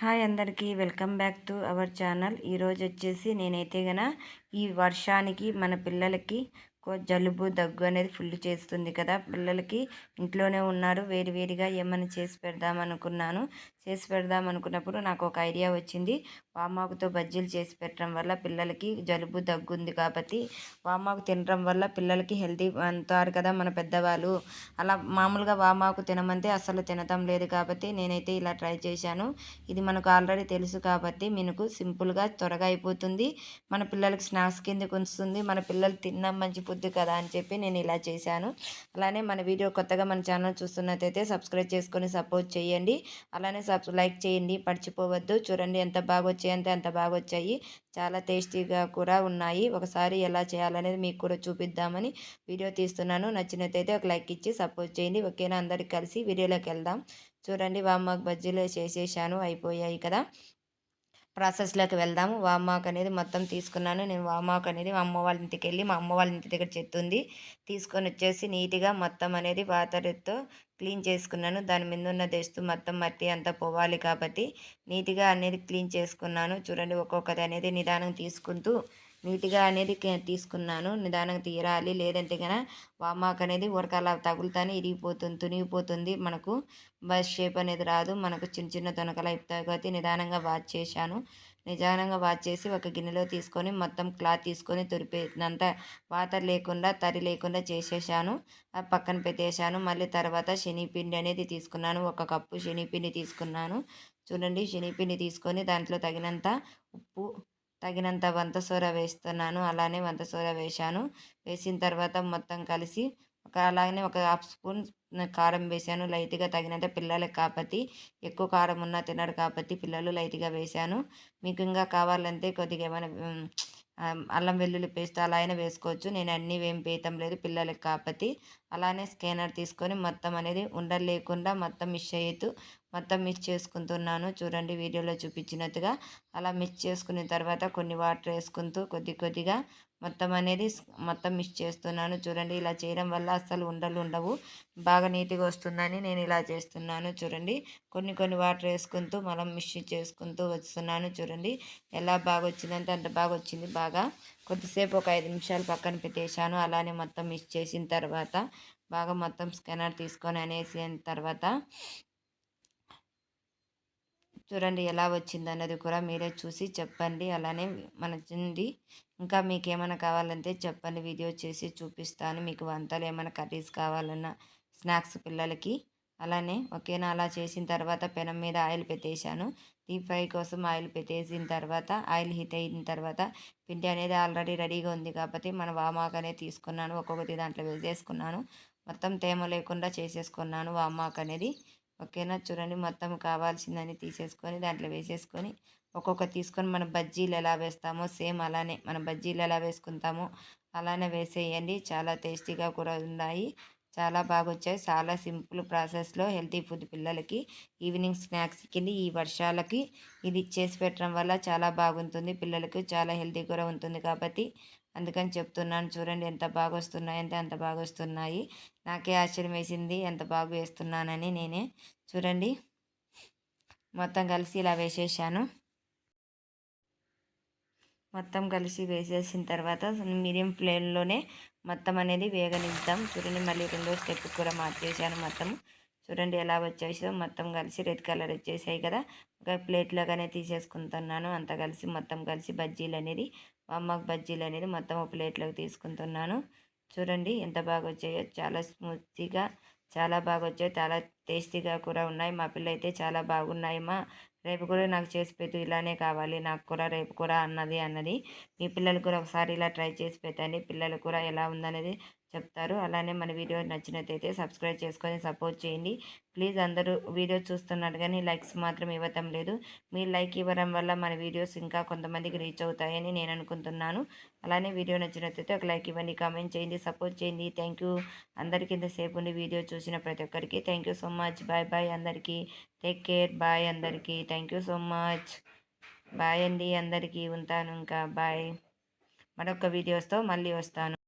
Hi అందరికీ welcome back to our channel. ఈరోజు వచ్చేసి నేనైతే గన ఈ వర్షానికి మన పిల్లలకి జలుబు దగ్గు అనేది ఫుల్ చేస్తుంది కదా. పిల్లలకి ఇంట్లోనే ఉన్నారు వేరు వేరుగా ఏమైనా చేసి పెడదాం అనుకున్నాను. చేసి పెడదాం అనుకున్నప్పుడు నాకు ఒక ఐడియా వచ్చింది. వామాకుతో బజ్జీలు చేసి పెట్టడం వల్ల పిల్లలకి జలుబు దగ్గు ఉంది కాబట్టి వామాకు తినడం వల్ల పిల్లలకి హెల్తీ అంటారు కదా మన పెద్దవాళ్ళు. అలా మామూలుగా వామాకు తినమంటే అసలు తినటం లేదు కాబట్టి నేనైతే ఇలా ట్రై చేశాను. ఇది మనకు ఆల్రెడీ తెలుసు కాబట్టి మనకు సింపుల్గా త్వరగా అయిపోతుంది. మన పిల్లలకి స్నాక్స్ కిందకి ఉంచుతుంది మన పిల్లలు తిన్న మంచి ఫుడ్ కదా అని చెప్పి నేను ఇలా చేశాను. అలానే మన వీడియో కొత్తగా మన ఛానల్ చూస్తున్నట్టయితే సబ్స్క్రైబ్ చేసుకొని సపోర్ట్ చేయండి. అలానే సబ్ లైక్ చేయండి పడిచిపోవద్దు చూడండి ఎంత బాగా వచ్చాయంటే అంత బాగా వచ్చాయి చాలా టేస్టీగా కూడా ఉన్నాయి. ఒకసారి ఎలా చేయాలనేది మీకు కూడా చూపిద్దామని వీడియో తీస్తున్నాను. నచ్చినట్టయితే ఒక లైక్ ఇచ్చి సపోర్ట్ చేయండి. ఓకేనా? అందరికి కలిసి వీడియోలోకి వెళ్దాం. చూడండి వామ్మకు బజ్జీలు చేసేసాను అయిపోయాయి కదా. ప్రాసెస్లోకి వెళ్దాము. వామాక్ అనేది మొత్తం తీసుకున్నాను. నేను వామాక్ అనేది మా అమ్మ వాళ్ళ ఇంటికి వెళ్ళి మా అమ్మ వాళ్ళ ఇంటి దగ్గర చెత్తుంది. ఉంది తీసుకొని వచ్చేసి నీట్గా మొత్తం అనేది వాటర్తో క్లీన్ చేసుకున్నాను. దాని మీద ఉన్న దస్తు మొత్తం మట్టి అంతా పోవాలి కాబట్టి నీట్గా అనేది క్లీన్ చేసుకున్నాను. చూడండి ఒక్కొక్కది అనేది నిదానం తీసుకుంటూ నీట్గా అనేది తీసుకున్నాను. నిదానంగా తీరాలి. లేదంటే కనుక వామాక్ అనేది ఉరకలా తగులుతానే ఇరిగిపోతుంది తునిగిపోతుంది మనకు. బస్ షేప్ అనేది రాదు. మనకు చిన్న చిన్న తొనకలు అయిపోతాయి కాబట్టి నిదానంగా వాచ్ చేశాను. నిదానంగా వాచ్ చేసి ఒక గిన్నెలో తీసుకొని మొత్తం క్లాత్ తీసుకొని తురిపేసినంత వాటర్ లేకుండా తరి లేకుండా చేసేసాను. పక్కన పెట్టేశాను. మళ్ళీ తర్వాత శనిపిండి అనేది తీసుకున్నాను. ఒక కప్పు శనిపిండి తీసుకున్నాను. చూడండి శనిపిండి తీసుకొని దాంట్లో తగినంత ఉప్పు తగినంత వంతసూర వేస్తున్నాను. అలానే వంతసూర వేశాను. వేసిన తర్వాత మొత్తం కలిసి ఒక అలాగనే ఒక హాఫ్ స్పూన్ కారం వేసాను లైట్గా తగినంత పిల్లలకి కాబట్టి ఎక్కువ కారం ఉన్నా తినడు కాబట్టి పిల్లలు లైట్గా వేశాను. మీకు ఇంకా కావాలంటే కొద్దిగా ఏమైనా అల్లం వెల్లుల్లి పేస్ట్ అలా అయినా వేసుకోవచ్చు. నేను అన్నీ ఏం పేయటం లేదు పిల్లలకి కాబట్టి అలానే స్కానర్ తీసుకొని మొత్తం అనేది ఉండలు లేకుండా మొత్తం మిస్ అయ్యేతూ మొత్తం మిక్స్ చేసుకుంటున్నాను. చూడండి వీడియోలో చూపించినట్టుగా అలా మిక్స్ చేసుకున్న తర్వాత కొన్ని వాటర్ వేసుకుంటూ కొద్ది కొద్దిగా మొత్తం అనేది మొత్తం మిక్స్ చేస్తున్నాను. చూడండి ఇలా చేయడం వల్ల అస్సలు ఉండలు ఉండవు. బాగా నీట్గా వస్తుందని నేను ఇలా చేస్తున్నాను. చూడండి కొన్ని కొన్ని వాటర్ వేసుకుంటూ మనం మిక్స్ చేసుకుంటూ వస్తున్నాను. చూడండి ఎలా బాగా వచ్చిందంటే అంత బాగా వచ్చింది. బాగా కొద్దిసేపు ఒక ఐదు నిమిషాలు పక్కన పెట్టేశాను. అలానే మొత్తం మిక్స్ చేసిన తర్వాత బాగా మొత్తం స్కానర్ తీసుకొని అనేసిన తర్వాత చూడండి ఎలా వచ్చింది అన్నది కూడా మీరే చూసి చెప్పండి. అలానే మన చింది ఇంకా మీకు ఏమైనా కావాలంటే చెప్పండి. వీడియో చేసి చూపిస్తాను. మీకు వంటలు ఏమైనా కర్రీస్ కావాలన్నా స్నాక్స్ పిల్లలకి. అలానే ఓకేనా? అలా చేసిన తర్వాత పెనం మీద ఆయిల్ పెట్టేశాను. డీప్ ఫ్రై కోసం ఆయిల్ పెట్టేసిన తర్వాత ఆయిల్ హీట్ అయిన తర్వాత పిండి అనేది ఆల్రెడీ రెడీగా ఉంది కాబట్టి మన వామాక్ అనేది తీసుకున్నాను. ఒక్కొక్కటి దాంట్లో వేసేసుకున్నాను. మొత్తం తేమ లేకుండా చేసేసుకున్నాను వామాక్ అనేది. ఓకేనా? చూడండి మొత్తం కావాల్సిందని తీసేసుకొని దాంట్లో వేసేసుకొని ఒక్కొక్క తీసుకొని మనం బజ్జీలు ఎలా వేస్తామో సేమ్ అలానే మన బజ్జీలు ఎలా వేసుకుంటామో అలానే వేసేయండి. చాలా టేస్టీగా కూడా ఉన్నాయి. చాలా బాగా వచ్చాయి చాలా సింపుల్ ప్రాసెస్లో హెల్తీ ఫుడ్ పిల్లలకి ఈవినింగ్ స్నాక్స్ కింద ఈ వర్షాలకి ఇది చేసి పెట్టడం వల్ల చాలా బాగుంటుంది. పిల్లలకు చాలా హెల్తీ కూడా ఉంటుంది కాబట్టి అందుకని చెప్తున్నాను చూడండి ఎంత బాగా వస్తున్నాయి అంటే అంత బాగా వస్తున్నాయి నాకే ఆశ్చర్యం వేసింది ఎంత బాగా వేస్తున్నానని నేనే చూడండి. మొత్తం కలిసి ఇలా వేసేసాను. మొత్తం కలిసి వేసేసిన తర్వాత మీడియం ఫ్లేమ్లోనే మొత్తం అనేది వేగనిద్దాం. చూడండి మళ్ళీ రెండో స్టెప్ కూడా మార్చేసాను మొత్తం చూడండి ఎలా వచ్చేసో మొత్తం కలిసి రెడ్ కలర్ వచ్చేసాయి కదా. ఒక ప్లేట్లోగానే తీసేసుకుంటున్నాను. అంత కలిసి మొత్తం కలిసి బజ్జీలు అనేది అమ్మకు బజ్జీలు అనేది మొత్తం ఒక ప్లేట్లోకి తీసుకుంటున్నాను. చూడండి ఎంత బాగా వచ్చాయో చాలా స్మూత్గా చాలా బాగా వచ్చాయి చాలా టేస్టీగా కూడా ఉన్నాయి. మా పిల్ల అయితే చాలా బాగున్నాయి మా రేపు కూడా నాకు చేసి పెట్టు. ఇలానే కావాలి. నాకు కూడా రేపు కూడా అన్నది అన్నది. మీ పిల్లలు కూడా ఒకసారి ఇలా ట్రై చేసి పెట్టండి. పిల్లలు కూడా ఎలా ఉందనేది చెప్తారు. అలానే మన వీడియో నచ్చినట్టయితే సబ్స్క్రైబ్ చేసుకొని సపోర్ట్ చేయండి. ప్లీజ్ అందరూ వీడియో చూస్తున్నారు కానీ లైక్స్ మాత్రం ఇవ్వటం లేదు. మీరు లైక్ ఇవ్వడం వల్ల మన వీడియోస్ ఇంకా కొంతమందికి రీచ్ అవుతాయని నేను అనుకుంటున్నాను. అలానే వీడియో నచ్చినట్టయితే ఒక లైక్ ఇవ్వండి కామెంట్ చేయండి సపోర్ట్ చేయండి. Thank you. అందరికీ ఇంతసేపు ఉండి వీడియో చూసిన ప్రతి ఒక్కరికి thank you so much. Bye bye అందరికీ. Take care. బాయ్ అందరికీ. Thank you so much. Bye అండి అందరికీ. ఉంటాను ఇంకా. బాయ్. మరొక వీడియోస్తో మళ్ళీ వస్తాను.